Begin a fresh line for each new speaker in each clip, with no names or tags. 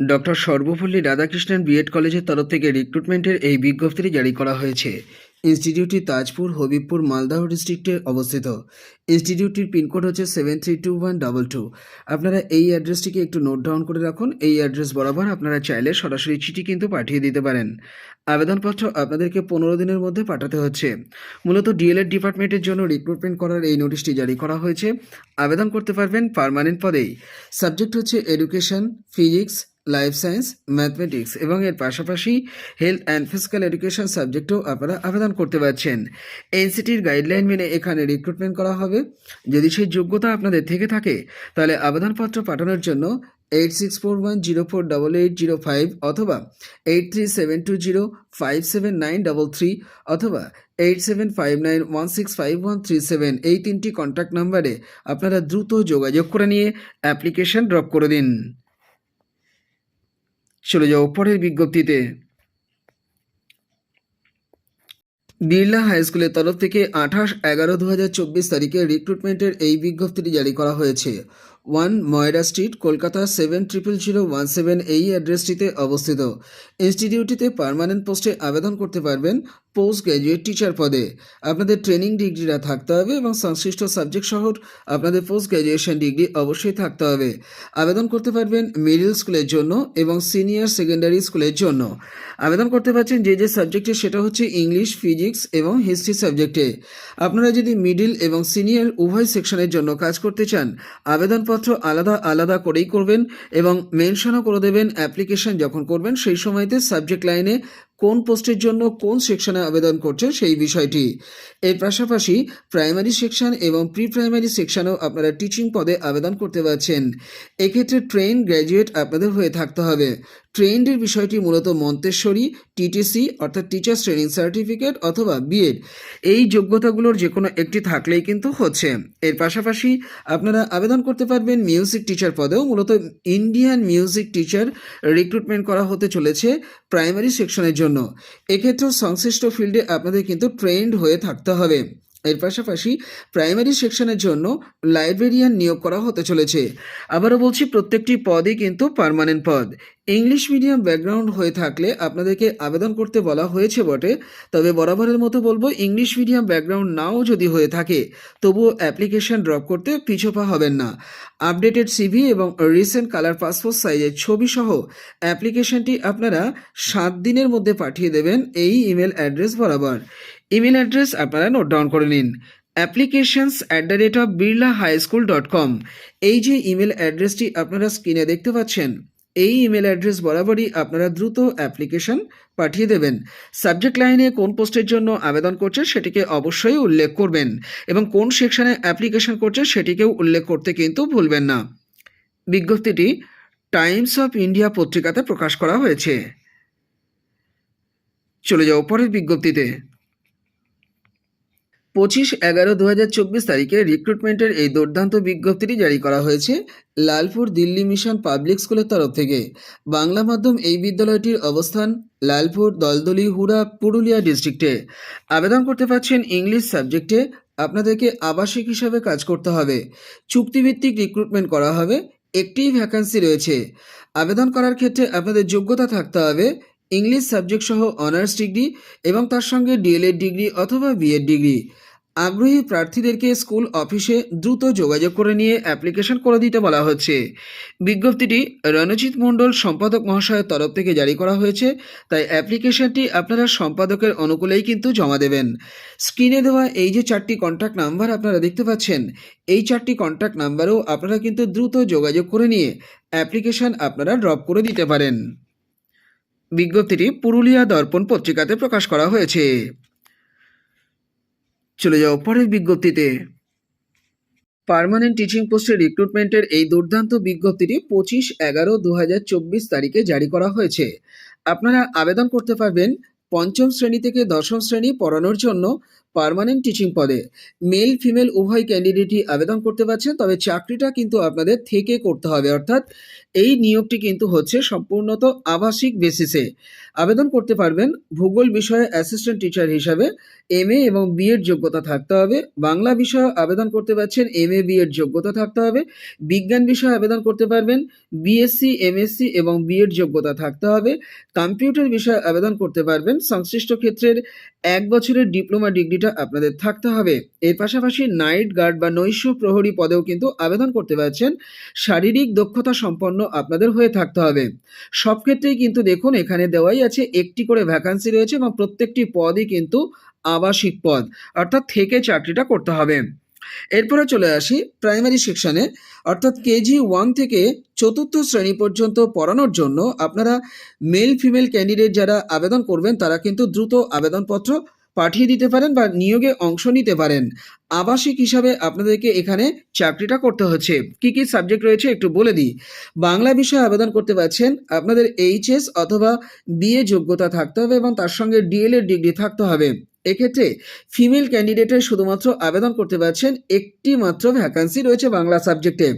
Doctor Sarvepalli Radhakrishnan B Ed কলেজের তরফ থেকে রিক্রুটমেন্টের এই বিজ্ঞপ্তিটি জারি করা হয়েছে। ইনস্টিটিউটটি তাজপুর, হবিবপুর, মালদাহ ডিস্ট্রিক্টে অবস্থিত। ইনস্টিটিউটটির পিনকোড হচ্ছে seven three two one double two আপনারা এই অ্যাড্রেসটিকে একটু নোট ডাউন করে রাখুন। এই অ্যাড্রেস বরাবর আপনারা চাইলে সরাসরি চিঠি কিন্তু পাঠিয়ে দিতে পারেন। আবেদনপত্র আপনাদেরকে পনেরো দিনের মধ্যে পাঠাতে হচ্ছে। মূলত ডিএলএড ডিপার্টমেন্টের জন্য রিক্রুটমেন্ট করার এই নোটিশটি জারি করা হয়েছে। আবেদন করতে পারবেন পার্মানেন্ট পদেই। সাবজেক্ট হচ্ছে education physics life science mathematics এবং এর পাশাপাশি হেলথ অ্যান্ড ফিজিক্যাল এডুকেশন সাবজেক্টেও আপনারা আবেদন করতে পারছেন। এনসিটির গাইডলাইন মেনে এখানে রিক্রুটমেন্ট করা হবে। যদি সেই যোগ্যতা আপনাদের থেকে থাকে, তাহলে আবেদনপত্র পাঠানোর জন্য eight six four one zero four double eight zero five অথবা eight three seven two zero five seven nine double three অথবা eight seven five nine one six five one three seven এই তিনটি কন্ট্যাক্ট নাম্বারে আপনারা দ্রুত যোগাযোগ করে নিয়ে অ্যাপ্লিকেশন ড্রপ করে দিন। চলে যাও পরের বিজ্ঞপ্তিতে। বিড়লা হাই স্কুলের তরফ থেকে আঠাশ এগারো দু হাজার চব্বিশ তারিখে রিক্রুটমেন্টের এই বিজ্ঞপ্তিটি জারি করা হয়েছে। One Moira street, Kolkata seven triple zero one seven এই অ্যাড্রেসটিতে অবস্থিত। ইনস্টিটিউটটিতে পার্মানেন্ট পোস্টে আবেদন করতে পারবেন পোস্ট গ্র্যাজুয়েট টিচার পদে। আপনাদের ট্রেনিং ডিগ্রিটা থাকতে হবে এবং সংশ্লিষ্ট সাবজেক্ট সহ আপনাদের পোস্ট গ্র্যাজুয়েশন ডিগ্রি অবশ্যই থাকতে হবে। আবেদন করতে পারবেন মিডল স্কুলের জন্য এবং সিনিয়র সেকেন্ডারি স্কুলের জন্য। আবেদন করতে পারছেন যে যে সাবজেক্টে, সেটা হচ্ছে ইংলিশ, ফিজিক্স এবং হিস্ট্রি সাবজেক্টে। আপনারা যদি মিডিল এবং সিনিয়র উভয় সেকশনের জন্য কাজ করতে চান, আবেদনপত্র আলাদা আলাদা করেই করবেন এবং মেনশনও করে দেবেন অ্যাপ্লিকেশন যখন করবেন, সেই সময়তে সাবজেক্ট লাইনে কোন পোস্টের জন্য কোন সেকশনে আবেদন করছেন সেই বিষয়টি। এর পাশাপাশি প্রাইমারি সেকশন এবং প্রি প্রাইমারি সেকশনেও আপনারা টিচিং পদে আবেদন করতে পারছেন। এক্ষেত্রে ট্রেন গ্র্যাজুয়েট আপনাদের হয়ে থাকতে হবে। ট্রেন্ডের বিষয়টি মূলত মন্তেশ্বরী টিটিসি অর্থাৎ টিচার্স ট্রেনিং সার্টিফিকেট অথবা বিএড এই যোগ্যতাগুলোর যে কোনো একটি থাকলেই কিন্তু হচ্ছে। এর পাশাপাশি আপনারা আবেদন করতে পারবেন মিউজিক টিচার পদেও। মূলত ইন্ডিয়ান মিউজিক টিচার রিক্রুটমেন্ট করা হতে চলেছে। প্রাইমারি সেকশনের জন্য। এক্ষেত্রেও সংশ্লিষ্ট ফিল্ডে আপনাদের কিন্তু ট্রেন্ড হয়ে থাকতে হবে। এর পাশাপাশি প্রাইমারি সেকশনের জন্য লাইব্রেরিয়ান নিয়োগ করা হতে চলেছে। আবারও বলছি, প্রত্যেকটি পদই কিন্তু পারমানেন্ট পদ। ইংলিশ মিডিয়াম ব্যাকগ্রাউন্ড হয়ে থাকলে আপনাদেরকে আবেদন করতে বলা হয়েছে বটে, তবে বরাবরের মতো বলব ইংলিশ মিডিয়াম ব্যাকগ্রাউন্ড নাও যদি হয়ে থাকে, তবুও অ্যাপ্লিকেশন ড্রপ করতে পিছোপা হবেন না। আপডেটেড সিভি এবং রিসেন্ট কালার পাসপোর্ট সাইজের ছবি সহ অ্যাপ্লিকেশনটি আপনারা সাত দিনের মধ্যে পাঠিয়ে দেবেন এই ইমেল অ্যাড্রেস বরাবর। ইমেল অ্যাড্রেস আপনারা নোট ডাউন করে নিন। Applications at the rate of Birla high school dot com. এই যে ইমেল অ্যাড্রেসটি আপনারা স্ক্রিনে দেখতে পাচ্ছেন এই ইমেল অ্যাড্রেস বরাবরই আপনারা দ্রুত অ্যাপ্লিকেশন পাঠিয়ে দেবেন। সাবজেক্ট লাইনে কোন পোস্টের জন্য আবেদন করছে সেটিকে অবশ্যই উল্লেখ করবেন এবং কোন সেকশনে অ্যাপ্লিকেশন করছে সেটিকেও উল্লেখ করতে কিন্তু ভুলবেন না। বিজ্ঞপ্তিটি টাইমস অফ ইন্ডিয়া পত্রিকাতে প্রকাশ করা হয়েছে। চলে যাও পরের বিজ্ঞপ্তিতে। পঁচিশ এগারো দু হাজার চব্বিশ তারিখে রিক্রুটমেন্টের এই দুর্দান্ত বিজ্ঞপ্তিটি জারি করা হয়েছে লালপুর দিল্লি মিশন পাবলিক স্কুলের তরফ থেকে। বাংলা মাধ্যম এই বিদ্যালয়টির অবস্থান লালপুর দলদলি হুড়া পুরুলিয়া ডিস্ট্রিক্টে আবেদন করতে পারছেন ইংলিশ সাবজেক্টে আপনাদেরকে আবাসিক হিসাবে কাজ করতে হবে। চুক্তিভিত্তিক রিক্রুটমেন্ট করা হবে। একটিই ভ্যাকান্সি রয়েছে। আবেদন করার ক্ষেত্রে আপনাদের যোগ্যতা থাকতে হবে। ইংলিশ সাবজেক্ট সহ অনার্স ডিগ্রি এবং তার সঙ্গে ডিএলএড ডিগ্রি অথবা বিএড ডিগ্রি। আগ্রহী প্রার্থীদেরকে স্কুল অফিসে দ্রুত যোগাযোগ করে নিয়ে অ্যাপ্লিকেশন করে দিতে বলা হচ্ছে। বিজ্ঞপ্তিটি রণজিৎ মণ্ডল, সম্পাদক মহাশয়ের তরফ থেকে জারি করা হয়েছে, তাই অ্যাপ্লিকেশনটি আপনারা সম্পাদকের অনুকূলেই কিন্তু জমা দেবেন। স্ক্রিনে দেওয়া এই যে চারটি কন্ট্যাক্ট নাম্বার আপনারা দেখতে পাচ্ছেন, এই চারটি কন্ট্যাক্ট নাম্বারেও আপনারা কিন্তু দ্রুত যোগাযোগ করে নিয়ে অ্যাপ্লিকেশন আপনারা ড্রপ করে দিতে পারেন। বিজ্ঞপ্তিটি পুরুলিয়া দর্পণ পত্রিকাতে প্রকাশ করা হয়েছে। চলে যাও পরের বিজ্ঞপ্তিতে। পার্মানেন্ট টিচিং পোস্টের রিক্রুটমেন্টের এই দুর্দান্ত বিজ্ঞপ্তিটি পঁচিশ এগারো দু তারিখে জারি করা হয়েছে। আপনারা আবেদন করতে পারবেন পঞ্চম শ্রেণি থেকে দশম শ্রেণি পড়ানোর জন্য পার্মানেন্ট টিচিং পদে। মেল ফিমেল উভয় ক্যান্ডিডেটই আবেদন করতে পারছেন, তবে চাকরিটা কিন্তু আপনাদের থেকে করতে হবে। অর্থাৎ এই নিয়োগটি কিন্তু হচ্ছে সম্পূর্ণত আবাসিক বেসিসে আবেদন করতে পারবেন, ভূগোল বিষয়ে অ্যাসিস্ট্যান্ট টিচার হিসাবে এম এ এবং বিএড যোগ্যতা থাকতে হবে। বাংলা বিষয়ে আবেদন করতে পারছেন এম এ বিএড যোগ্যতা থাকতে হবে। বিজ্ঞান বিষয়ে আবেদন করতে পারবেন বিএসসি এমএসসি এবং বিএড যোগ্যতা থাকতে হবে। কম্পিউটার বিষয়ে আবেদন করতে পারবেন, সংশ্লিষ্ট ক্ষেত্রের এক বছরের ডিপ্লোমা ডিগ্রিটা আপনাদের থাকতে হবে। এর পাশাপাশি নাইট গার্ড বা নৈশ প্রহরী পদেও কিন্তু আবেদন করতে পারছেন। শারীরিক দক্ষতা সম্পন্ন আপনাদের হয়ে থাকতে হবে। সব ক্ষেত্রেই কিন্তু দেখুন, এখানে দেওয়াই আছে, একটি করে ভ্যাকান্সি রয়েছে এবং প্রত্যেকটি পদই কিন্তু আবাসিক পদ, অর্থাৎ থেকে চাকরিটা করতে হবে। এরপরে চলে আসি প্রাইমারি সেকশনে অর্থাৎ কেজি ওয়ান থেকে চতুর্থ শ্রেণি পর্যন্ত পড়ানোর জন্য আপনারা মেল ফিমেল ক্যান্ডিডেট যারা আবেদন করবেন, তারা কিন্তু দ্রুত আবেদনপত্র পাঠিয়ে দিতে পারেন বা নিয়োগে অংশ নিতে পারেন। আবাসিক হিসাবে আপনাদেরকে এখানে চাকরিটা করতে হচ্ছে। কি কি সাবজেক্ট রয়েছে একটু বলে দিই। বাংলা বিষয়ে আবেদন করতে পারছেন, আপনাদের এইচএস অথবা বিএ যোগ্যতা থাকতে হবে এবং তার সঙ্গে ডিএলএড ডিগ্রি থাকতে হবে। এক্ষেত্রে ফিমেল ক্যান্ডিডেটের শুধুমাত্র আবেদন করতে পারছেন একটি মাত্র ভ্যাকান্সি রয়েছে বাংলা সাবজেক্টে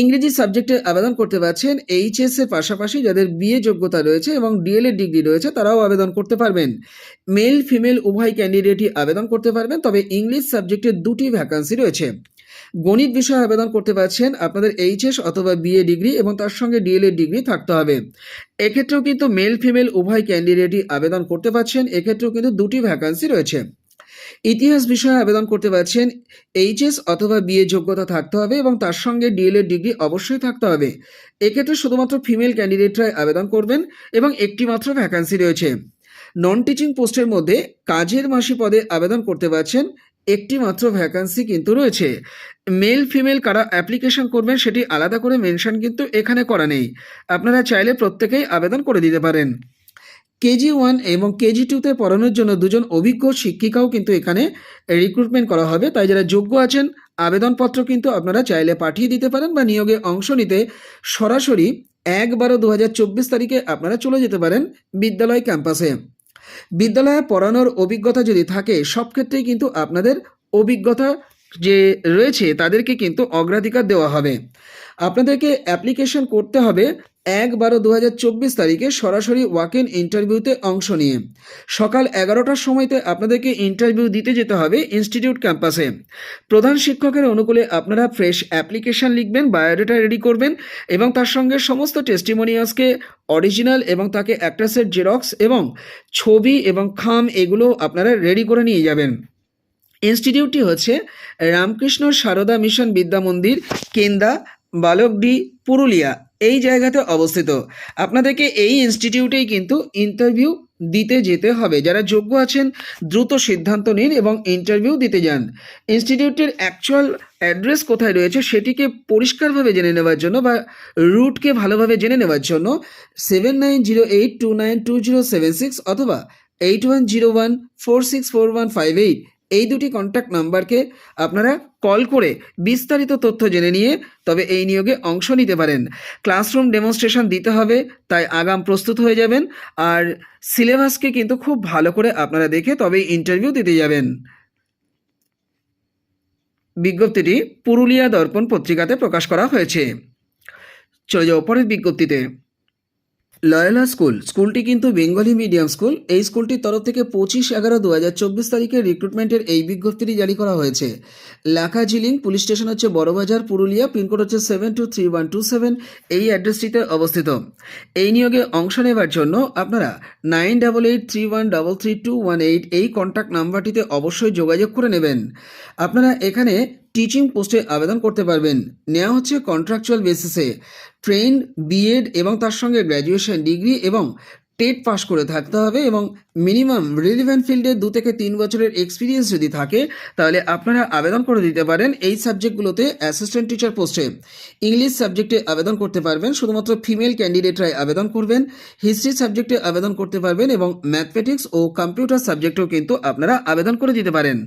ইংরেজি সাবজেক্টে আবেদন করতে পারছেন এইচএস এর পাশাপাশি যাদের বিএ যোগ্যতা রয়েছে এবং ডিএলএড ডিগ্রি রয়েছে, তারাও আবেদন করতে পারবেন। মেল ফিমেল উভয় ক্যান্ডিডেটই আবেদন করতে পারবেন, তবে ইংলিশ সাবজেক্টে দুটি ভ্যাকান্সি রয়েছে। গণিত বিষয়ে আবেদন করতে পারছেন আপনাদের এইচএস অথবা বিএ ডিগ্রি এবং তার সঙ্গে ডিএলএড ডিগ্রি থাকতে হবে। এক্ষেত্রেও কিন্তু মেল ফিমেল উভয় ক্যান্ডিডেটই আবেদন করতে পারছেন, এক্ষেত্রেও কিন্তু দুটি ভ্যাকান্সি রয়েছে। ইতিহাস বিষয়ে আবেদন করতে পারছেন এইচএস অথবা বিএ যোগ্যতা থাকতে হবে এবং তার সঙ্গে ডিএলএড ডিগ্রি অবশ্যই থাকতে হবে। এক্ষেত্রে শুধুমাত্র ফিমেল ক্যান্ডিডেটরাই আবেদন করবেন এবং একটি মাত্র ভ্যাকান্সি রয়েছে। নন টিচিং পোস্টের মধ্যে কাজের মাসি পদে আবেদন করতে পারছেন একটি মাত্র ভ্যাকান্সি কিন্তু রয়েছে। মেল ফিমেল কারা অ্যাপ্লিকেশন করবেন সেটি আলাদা করে মেনশন কিন্তু এখানে করা নেই। আপনারা চাইলে প্রত্যেকেই আবেদন করে দিতে পারেন। কেজি ওয়ান এবং কেজি টুতে পড়ানোর জন্য দুজন অভিজ্ঞ শিক্ষিকাও কিন্তু এখানে রিক্রুটমেন্ট করা হবে। তাই যারা যোগ্য আছেন, আবেদনপত্র কিন্তু আপনারা চাইলে পাঠিয়ে দিতে পারেন বা নিয়োগে অংশ নিতে সরাসরি এক বারো দু তারিখে আপনারা চলে যেতে পারেন বিদ্যালয় ক্যাম্পাসে। বিদ্যালয়ে পড়ানোর অভিজ্ঞতা যদি থাকে, সব ক্ষেত্রেই কিন্তু আপনাদের অভিজ্ঞতা যে রয়েছে, তাদেরকে কিন্তু অগ্রাধিকার দেওয়া হবে। আপনাদেরকে অ্যাপ্লিকেশন করতে হবে এক বারো দু তারিখে সরাসরি ওয়াক ইন ইন্টারভিউতে অংশ নিয়ে। সকাল এগারোটার সময়তে আপনাদেরকে ইন্টারভিউ দিতে যেতে হবে ইনস্টিটিউট ক্যাম্পাসে। প্রধান শিক্ষকের অনুকূলে আপনারা ফ্রেশ অ্যাপ্লিকেশন লিখবেন, বায়োডেটা রেডি করবেন এবং তার সঙ্গে সমস্ত টেস্টিমোনিয়ালসকে অরিজিনাল এবং তাকে একটা সেট জেরক্স এবং ছবি এবং খাম এগুলো আপনারা রেডি করে নিয়ে যাবেন। ইনস্টিটিউটটি হচ্ছে রামকৃষ্ণ সারদা মিশন বিদ্যা মন্দির, কেন্দা বালকডি পুরুলিয়া। এই জায়গাতে অবস্থিত। আপনাদেরকে এই ইনস্টিটিউটেই কিন্তু ইন্টারভিউ দিতে যেতে হবে। যারা যোগ্য আছেন, দ্রুত সিদ্ধান্ত নিন এবং ইন্টারভিউ দিতে যান। ইনস্টিটিউটের অ্যাকচুয়াল অ্যাড্রেস কোথায় রয়েছে সেটিকে পরিষ্কারভাবে জেনে নেওয়ার জন্য বা রুটকে ভালোভাবে জেনে নেওয়ার জন্য seven nine zero eight two nine two zero seven six অথবা eight one zero one four six four one five eight এই দুটি কন্ট্যাক্ট নাম্বারকে আপনারা কল করে বিস্তারিত তথ্য জেনে নিয়ে তবে এই নিয়োগে অংশ নিতে পারেন। ক্লাসরুম ডেমনস্ট্রেশন দিতে হবে, তাই আগাম প্রস্তুত হয়ে যাবেন। আর সিলেবাসকে কিন্তু খুব ভালো করে আপনারা দেখে তবে ইন্টারভিউ দিতে যাবেন। বিজ্ঞপ্তিটি পুরুলিয়া দর্পণ পত্রিকাতে প্রকাশ করা হয়েছে। চলে যাও পরের বিজ্ঞপ্তিতে। লয়লা স্কুল, স্কুলটি কিন্তু বেঙ্গলি মিডিয়াম স্কুল। এই স্কুলটির তরফ থেকে পঁচিশ এগারো দু হাজার চব্বিশ তারিখে রিক্রুটমেন্টের এই বিজ্ঞপ্তিটি জারি করা হয়েছে। লেখা জিলিং পুলিশ স্টেশন হচ্ছে বড়বাজার, পুরুলিয়া পিনকোড হচ্ছে seven two three one two seven এই অ্যাড্রেসটিতে অবস্থিত। এই নিয়োগে অংশ নেবার জন্য আপনারা nine double eight three one double three two one eight এই কন্ট্যাক্ট নাম্বারটিতে অবশ্যই যোগাযোগ করে নেবেন। আপনারা এখানে টিচিং পোস্টে আবেদন করতে পারবেন। নেওয়া হচ্ছে কন্ট্রাকচুয়াল বেসিসে ট্রেন বিএড এবং তার সঙ্গে গ্র্যাজুয়েশন ডিগ্রি এবং টেট পাস করে থাকতে হবে এবং মিনিমাম রিলিভেন্ট ফিল্ডে দু থেকে তিন বছরের এক্সপিরিয়েন্স যদি থাকে, তাহলে আপনারা আবেদন করে দিতে পারেন এই সাবজেক্টগুলোতে অ্যাসিস্ট্যান্ট টিচার পোস্টে ইংলিশ সাবজেক্টে আবেদন করতে পারবেন, শুধুমাত্র ফিমেল ক্যান্ডিডেটরাই আবেদন করবেন হিস্ট্রি সাবজেক্টে আবেদন করতে পারবেন এবং ম্যাথমেটিক্স ও কম্পিউটার সাবজেক্টেও কিন্তু আপনারা আবেদন করে দিতে পারেন।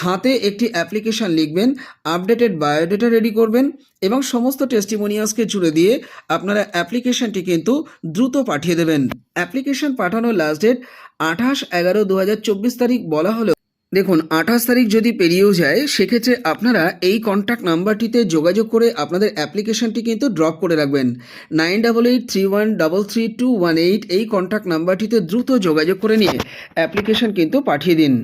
হাতে একটি অ্যাপ্লিকেশন লিখবেন আপডেটেড বায়োডেটা রেডি করবেন এবং সমস্ত টেস্টিমোনিয়ালসকে জুড়ে দিয়ে আপনারা অ্যাপ্লিকেশনটি কিন্তু দ্রুত পাঠিয়ে দেবেন। অ্যাপ্লিকেশন পাঠানোর লাস্ট ডেট আঠাশ এগারো দু তারিখ বলা হলেও, দেখুন, আঠাশ তারিখ যদি পেরিয়েও যায়, সেক্ষেত্রে আপনারা এই কন্ট্যাক্ট নাম্বারটিতে যোগাযোগ করে আপনাদের অ্যাপ্লিকেশনটি কিন্তু ড্রপ করে রাখবেন। Nine double eight three one double three two one eight এই কন্ট্যাক্ট নাম্বারটিতে দ্রুত যোগাযোগ করে নিয়ে অ্যাপ্লিকেশন কিন্তু পাঠিয়ে দিন।